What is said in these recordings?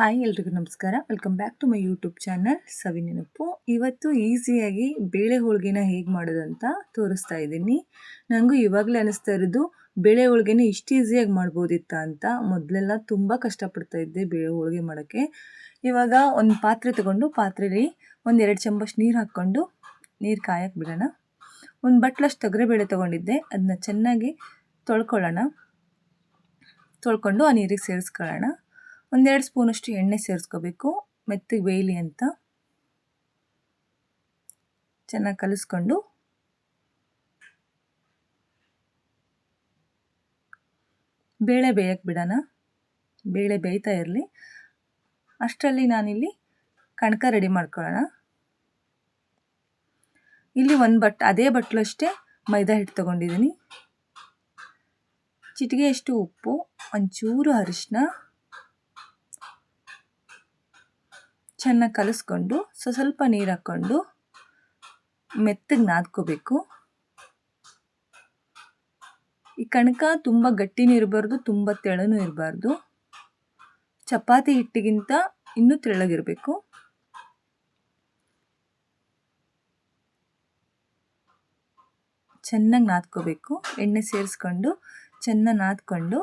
Hi ಎಲ್ರಿಗೂ ನಮಸ್ಕಾರ. Welcome back to my YouTube channel Savi Nenapu. ಇವತ್ತು ಈಸಿಯಾಗಿ ಬೇಳೆ ಹೋಳಿಗೆನ ಹೇಗೆ ಮಾಡೋದು ಅಂತ ತೋರಿಸ್ತಾ ಇದ್ದೀನಿ. ನನಗೂ ಇವಾಗಲೇ ಅನಿಸ್ತಾ ಇರೋದು, ಬೇಳೆ ಹೋಳಿಗೆನ ಇಷ್ಟು ಈಸಿಯಾಗಿ ಮಾಡ್ಬೋದಿತ್ತ ಅಂತ ಮೊದಲೆಲ್ಲ ತುಂಬ ಕಷ್ಟಪಡ್ತಾ ಇದ್ದೆ ಬೇಳೆ ಹೋಳಿಗೆ ಮಾಡೋಕ್ಕೆ. ಇವಾಗ ಒಂದು ಪಾತ್ರೆ ತಗೊಂಡು ಪಾತ್ರೆಲಿ ಒಂದು ಎರಡು ಚಮಚ ನೀರು ಹಾಕ್ಕೊಂಡು, ನೀರು ಕಾಯಕ್ಕೆ ಬಿಡೋಣ. ಒಂದು ಬಟ್ಲಷ್ಟು ತೊಗರಿಬೇಳೆ ತೊಗೊಂಡಿದ್ದೆ ಅದನ್ನ ಚೆನ್ನಾಗಿ ತೊಳ್ಕೊಳ್ಳೋಣ. ತೊಳ್ಕೊಂಡು ಆ ನೀರಿಗೆ ಸೇರಿಸ್ಕೊಳ್ಳೋಣ. ಒಂದೆರಡು ಸ್ಪೂನಷ್ಟು ಎಣ್ಣೆ ಸೇರಿಸ್ಕೋಬೇಕು ಮೆತ್ತಗೆ ಬೇಯಲಿ ಅಂತ. ಚೆನ್ನಾಗಿ ಕಲಿಸ್ಕೊಂಡು. ಬೇಳೆ ಬೇಯಕ್ಕೆ ಬಿಡೋಣ. ಬೇಳೆ ಬೇಯ್ತಾ ಇರಲಿ. ಅಷ್ಟರಲ್ಲಿ ನಾನಿಲ್ಲಿ ಕಣಕ ರೆಡಿ ಮಾಡ್ಕೊಳ್ಳೋಣ. ಇಲ್ಲಿ ಒಂದು ಬಟ್, ಅದೇ ಬಟ್ಲಷ್ಟೇ ಮೈದಾ ಹಿಟ್ಟು ತೊಗೊಂಡಿದ್ದೀನಿ. ಚಿಟಿಗೆಯಷ್ಟು ಉಪ್ಪು, ಒಂಚೂರು ಅರಿಶಿನ ಚೆನ್ನಾಗಿ ಕಲಿಸ್ಕೊಂಡು, ಸೊ, ಸ್ವಲ್ಪ ನೀರು ಹಾಕ್ಕೊಂಡು ಮೆತ್ತಗೆ ನಾದ್ಕೋಬೇಕು. ಈ ಕಣಕ ತುಂಬ ಗಟ್ಟಿನೂ ಇರಬಾರ್ದು, ತುಂಬ ತೆಳನೂ ಇರಬಾರ್ದು. ಚಪಾತಿ ಹಿಟ್ಟಿಗಿಂತ ಇನ್ನೂ ತೆಳ್ಳಗಿರಬೇಕು. ಚೆನ್ನಾಗಿ ನಾದ್ಕೋಬೇಕು. ಎಣ್ಣೆ ಸೇರಿಸ್ಕೊಂಡು, ಚೆನ್ನಾಗಿ ನಾದ್ಕೊಂಡು,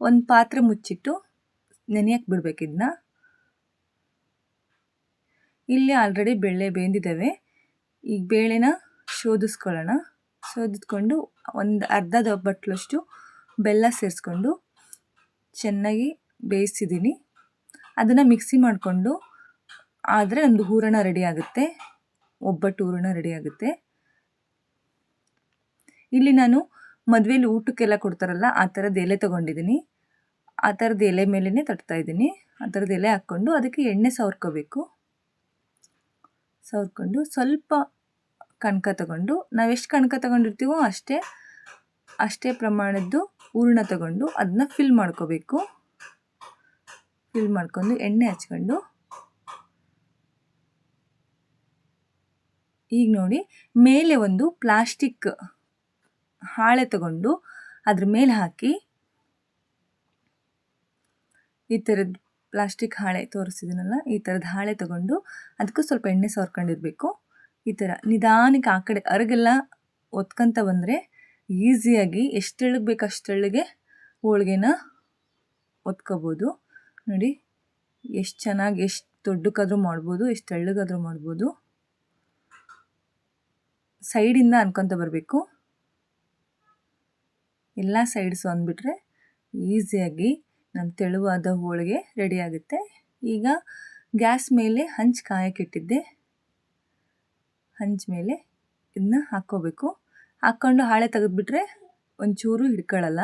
ಒಂದು ಪಾತ್ರೆ ಮುಚ್ಚಿಟ್ಟು ನೆನೆಯಕ್ಕೆ ಬಿಡಬೇಕಿದ್ನ ಇಲ್ಲಿ ಆಲ್ರೆಡಿ ಬೇಳೆ ಬೆಂದಿದ್ದಾವೆ ಈಗ ಬೇಳೆನ ಶೋಧಿಸ್ಕೊಳ್ಳೋಣ ಶೋಧಿಸ್ಕೊಂಡು ಒಂದು ಅರ್ಧ ಬಟ್ಲಷ್ಟು ಬೆಲ್ಲ ಸೇರಿಸ್ಕೊಂಡು ಚೆನ್ನಾಗಿ ಬೇಯಿಸಿದ್ದೀನಿ. ಅದನ್ನು ಮಿಕ್ಸಿ ಮಾಡಿಕೊಂಡು ಆದರೆ ಒಂದು ಹೂರಣ ರೆಡಿ ಆಗುತ್ತೆ. ಒಬ್ಬಟ್ಟು ಹೂರಣ ರೆಡಿ ಆಗುತ್ತೆ. ಇಲ್ಲಿ ನಾನು ಮದುವೆಯಲ್ಲಿ ಊಟಕ್ಕೆಲ್ಲ ಕೊಡ್ತಾರಲ್ಲ, ಆ ಥರದ ಎಲೆ ತೊಗೊಂಡಿದ್ದೀನಿ ಆ ಥರದ ಎಲೆ ಮೇಲೇ ತಟ್ತಾ ಇದ್ದೀನಿ. ಆ ಥರದ ಎಲೆ ಹಾಕ್ಕೊಂಡು ಅದಕ್ಕೆ ಎಣ್ಣೆ ಸವರ್ಕೋಬೇಕು. ಸವರ್ಕೊಂಡು ಸ್ವಲ್ಪ ಕಣಕ ತಗೊಂಡು ನಾವೆಷ್ಟು ಕನಕ ತಗೊಂಡಿರ್ತೀವೋ ಅಷ್ಟೇ ಅಷ್ಟೇ ಪ್ರಮಾಣದ್ದು ಹೂರ್ಣ ತಗೊಂಡು ಅದನ್ನ ಫಿಲ್ ಮಾಡ್ಕೋಬೇಕು. ಫಿಲ್ ಮಾಡ್ಕೊಂಡು ಎಣ್ಣೆ ಹಚ್ಕೊಂಡು, ಈಗ ನೋಡಿ ಮೇಲೆ ಒಂದು ಪ್ಲಾಸ್ಟಿಕ್ ಹಾಳೆ ತಗೊಂಡು ಅದ್ರ ಮೇಲೆ ಹಾಕಿ ಈ ಥರದ್ದು ಪ್ಲಾಸ್ಟಿಕ್ ಹಾಳೆ ತೋರಿಸಿದನಲ್ಲ, ಈ ಥರದ ಹಾಳೆ ತಗೊಂಡು ಅದಕ್ಕೂ ಸ್ವಲ್ಪ ಎಣ್ಣೆ ಸವರ್ಕೊಂಡಿರಬೇಕು. ಈ ಥರ ನಿಧಾನಕ್ಕೆ ಆ ಕಡೆ ಅರಗೆಲ್ಲ ಒತ್ಕೊಂತ ಬಂದರೆ ಈಸಿಯಾಗಿ ಎಷ್ಟು ಬೇಕು ಅಷ್ಟೆಳ್ಳಗೆ ಹೋಳ್ಗೆನ ಒತ್ಕೋಬೋದು. ನೋಡಿ, ಎಷ್ಟು ಚೆನ್ನಾಗಿ ಎಷ್ಟು ದೊಡ್ಡಕ್ಕಾದರೂ ಮಾಡ್ಬೋದು ಎಷ್ಟು ತೆಳ್ಳಗಾದರೂ ಮಾಡ್ಬೋದು. ಸೈಡಿಂದ ಅನ್ಕೊತ ಬರಬೇಕು. ಎಲ್ಲ ಸೈಡ್ಸು ಅಂದ್ಬಿಟ್ರೆ ಈಸಿಯಾಗಿ ನಮ್ಮ ತೆಳುವಾದ ಹೋಳಿಗೆ ರೆಡಿಯಾಗುತ್ತೆ ಈಗ ಗ್ಯಾಸ್ ಮೇಲೆ ಹಂಚು ಕಾಯಕ್ಕಿಟ್ಟಿದ್ದೆ. ಹಂಚ್ ಮೇಲೆ ಇದನ್ನ ಹಾಕ್ಕೋಬೇಕು. ಹಾಕ್ಕೊಂಡು ಹಾಳೆ ತೆಗೆದುಬಿಟ್ರೆ ಒಂಚೂರು ಹಿಡ್ಕೊಳ್ಳಲ್ಲ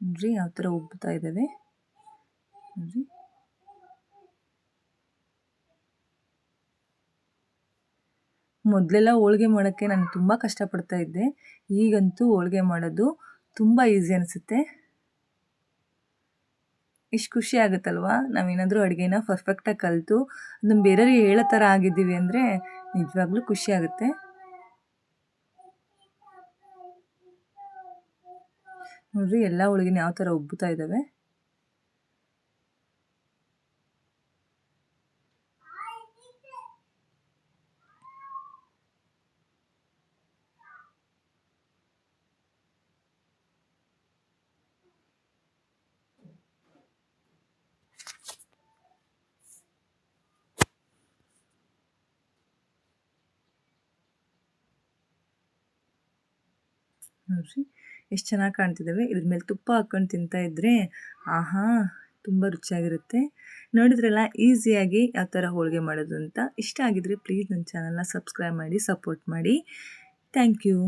ನೋಡ್ರಿ ಯಾವ ಥರ ಉಬ್ಬುತ್ತಾ ಇದ್ದಾವೆ ನೋಡ್ರಿ. ಮೊದಲೆಲ್ಲ ಹೋಳಿಗೆ ಮಾಡೋಕ್ಕೆ ನಾನು ತುಂಬ ಕಷ್ಟಪಡ್ತಾ ಇದ್ದೆ. ಈಗಂತೂ ಹೋಳಿಗೆ ಮಾಡೋದು ತುಂಬ ಈಸಿ ಅನಿಸುತ್ತೆ. ಇಷ್ಟು ಖುಷಿ ಆಗುತ್ತಲ್ವಾ? ನಾವೇನಾದರೂ ಅಡುಗೆನ ಪರ್ಫೆಕ್ಟಾಗಿ ಕಲಿತು ಅದನ್ನು ಬೇರೆಯವ್ರಿಗೆ ಹೇಳೋ ಥರ ಆಗಿದ್ದೀವಿ ಅಂದರೆ ನಿಜವಾಗ್ಲೂ ಖುಷಿ ಆಗುತ್ತೆ. ನೋಡ್ರಿ, ಎಲ್ಲ ಹೋಳಿಗೆನ ಯಾವ ಥರ ಉಬ್ಬುತ್ತಾ ಇದ್ದಾವೆ ನೋಡಿರಿ, ಎಷ್ಟು ಚೆನ್ನಾಗಿ ಕಾಣ್ತಿದ್ದಾವೆ ಇದ್ರ ಮೇಲೆ ತುಪ್ಪ ಹಾಕ್ಕೊಂಡು ತಿಂತಾ ಇದ್ದರೆ ಆಹಾ, ತುಂಬ ರುಚಿಯಾಗಿರುತ್ತೆ. ನೋಡಿದ್ರಲ್ಲ, ಈಸಿಯಾಗಿ ಯಾವ ಥರ ಹೋಳಿಗೆ ಮಾಡೋದು ಅಂತ. ಇಷ್ಟ ಆಗಿದ್ರೆ ಪ್ಲೀಸ್ ನನ್ನ ಚಾನಲ್ನ ಸಬ್ಸ್ಕ್ರೈಬ್ ಮಾಡಿ, ಸಪೋರ್ಟ್ ಮಾಡಿ. Thank you.